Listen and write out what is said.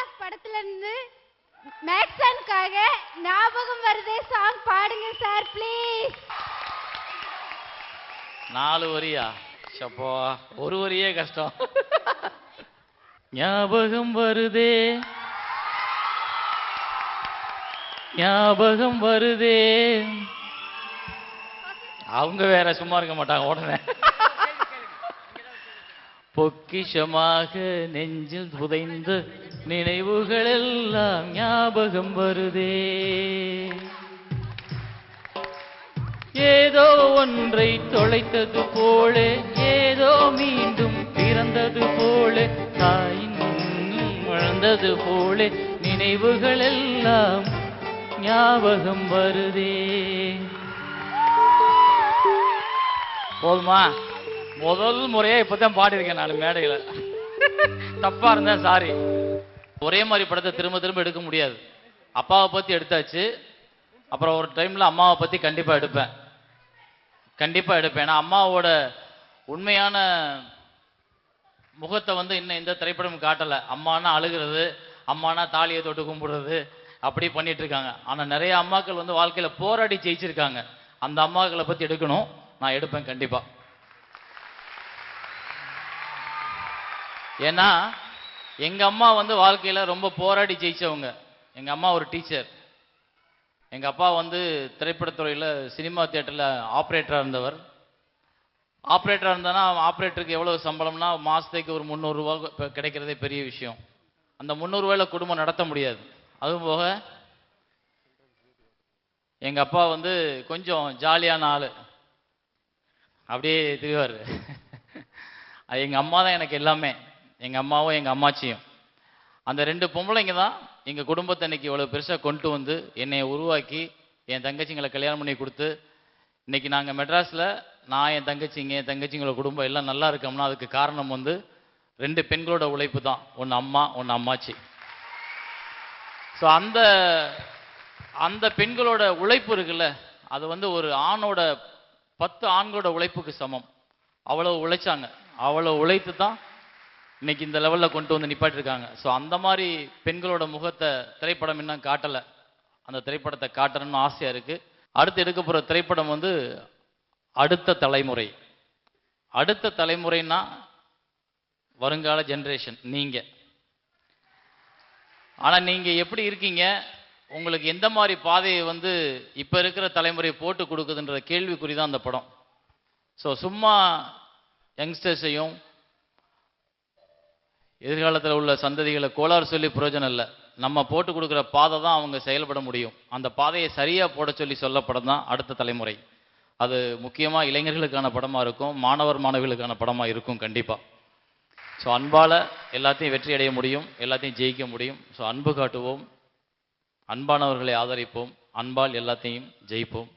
Class படத்துல இருந்து மேக்ஸனுக்காக ஞாபகம் வருதே சாங் பாடுங்க சார் ப்ளீஸ் நாலு வரியா? சப்போ ஒரு வரியே கஷ்டம். ஞாபகம் வருதே. ஞாபகம் வருதே. அவங்க வேற சும்மா இருக்க மாட்டாங்க உடனே. பொக்கிஷமாக நெஞ்சில் புதைந்து நினைவுகள் எல்லாம் ஞாபகம் வருதே. ஏதோ ஒன்றை தொலைத்தது போல ஏதோ மீண்டும் பிறந்தது போல தாயின் வளர்ந்தது போல நினைவுகள் எல்லாம் ஞாபகம் வருதே. போதுமா? முதல் முறையா இப்பதான் பாடியிருக்கேன் நான் மேடையில. தப்பா இருந்தா சாரி. ஒரே மாதிரி படத்தை திரும்ப திரும்ப எடுக்க முடியாது. அப்பாவை பற்றி எடுத்தாச்சு. அப்புறம் ஒரு டைமில் அம்மாவை பற்றி கண்டிப்பாக எடுப்பேன். கண்டிப்பாக எடுப்பேன். ஏன்னா அம்மாவோட உண்மையான முகத்தை வந்து இன்னும் எந்த திரைப்படமும் காட்டலை. அம்மானா அழுகிறது அம்மானா தாலியை தொட்டு கும்பிடுறது அப்படி பண்ணிட்டு இருக்காங்க. நிறைய அம்மாக்கள் வந்து வாழ்க்கையில் போராடி ஜெயிச்சிருக்காங்க. அந்த அம்மாக்களை பற்றி எடுக்கணும். நான் எடுப்பேன் கண்டிப்பாக ஏன்னா எங்கள் அம்மா வந்து வாழ்க்கையில் ரொம்ப போராடி ஜெயிச்சவங்க. எங்கள் அம்மா ஒரு டீச்சர். எங்கள் அப்பா வந்து திரைப்படத்துறையில் சினிமா தியேட்டரில் ஆப்ரேட்டராக இருந்தவர். ஆப்ரேட்டராக இருந்தனா ஆப்ரேட்டருக்கு எவ்வளோ சம்பளம்னா மாதத்துக்கு ஒரு முந்நூறுரூவா கிடைக்கிறதே பெரிய விஷயம். அந்த முந்நூறுரூவாயில குடும்பம் நடத்த முடியாது. அதுவும் போக எங்கள் அப்பா வந்து கொஞ்சம் ஜாலியான ஆள். அப்படியே திரிவார். அது அம்மா தான் எனக்கு எல்லாமே. எங்கள் அம்மாவும் எங்கள் அம்மாச்சியும். அந்த ரெண்டு பொம்பளைங்க தான் எங்கள் குடும்பத்தை இன்னைக்கு இவ்வளோ பெருசாக கொண்டு வந்து என்னை உருவாக்கி என் தங்கச்சிங்களை கல்யாணம் பண்ணி கொடுத்து இன்றைக்கி நாங்கள் மெட்ராஸில் நான் என் தங்கச்சிங்க என் தங்கச்சிங்களோட குடும்பம் எல்லாம் நல்லா இருக்கோம்னா அதுக்கு காரணம் வந்து ரெண்டு பெண்களோட உழைப்பு தான். ஒன்று அம்மா ஒன்று அம்மாச்சி. ஸோ அந்த அந்த பெண்களோட உழைப்பு இருக்குல்ல அது வந்து ஒரு ஆணோட பத்து ஆண்களோட உழைப்புக்கு சமம். அவ்வளோ உழைச்சாங்க. அவ்வளோ உழைத்து தான் இன்னைக்கு இந்த லெவலில் கொண்டு வந்து நிப்பாட்டிருக்காங்க. ஸோ அந்த மாதிரி பெண்களோட முகத்தை திரைப்படம் இன்னும் காட்டலை. அந்த திரைப்படத்தை காட்டணும்னு ஆசையாக இருக்குது அடுத்து எடுக்க போகிற திரைப்படம் வந்து அடுத்த தலைமுறை. அடுத்த தலைமுறைன்னா வருங்கால ஜென்ரேஷன் நீங்கள் ஆனால் நீங்கள் எப்படி இருக்கீங்க? உங்களுக்கு எந்த மாதிரி பாதையை வந்து இப்போ இருக்கிற தலைமுறை போட்டு கொடுக்குதுன்ற கேள்விக்குறி தான் அந்த படம். ஸோ சும்மா யங்ஸ்டர்ஸையும் எதிர்காலத்தில் உள்ள சந்ததிகளை கோளாறு சொல்லி பிரயோஜனம் இல்லை. நம்ம போட்டு கொடுக்குற பாதை தான் அவங்க செயல்பட முடியும். அந்த பாதையை சரியாக போட சொல்லி சொல்ல படம் தான் அடுத்த தலைமுறை. அது முக்கியமாக இளைஞர்களுக்கான படமாக இருக்கும் மாணவர் மாணவிகளுக்கான படமாக இருக்கும் கண்டிப்பாக ஸோ அன்பால் எல்லாத்தையும் வெற்றி அடைய முடியும் எல்லாத்தையும் ஜெயிக்க முடியும். ஸோ அன்பு காட்டுவோம் அன்பானவர்களை ஆதரிப்போம் அன்பால் எல்லாத்தையும் ஜெயிப்போம்.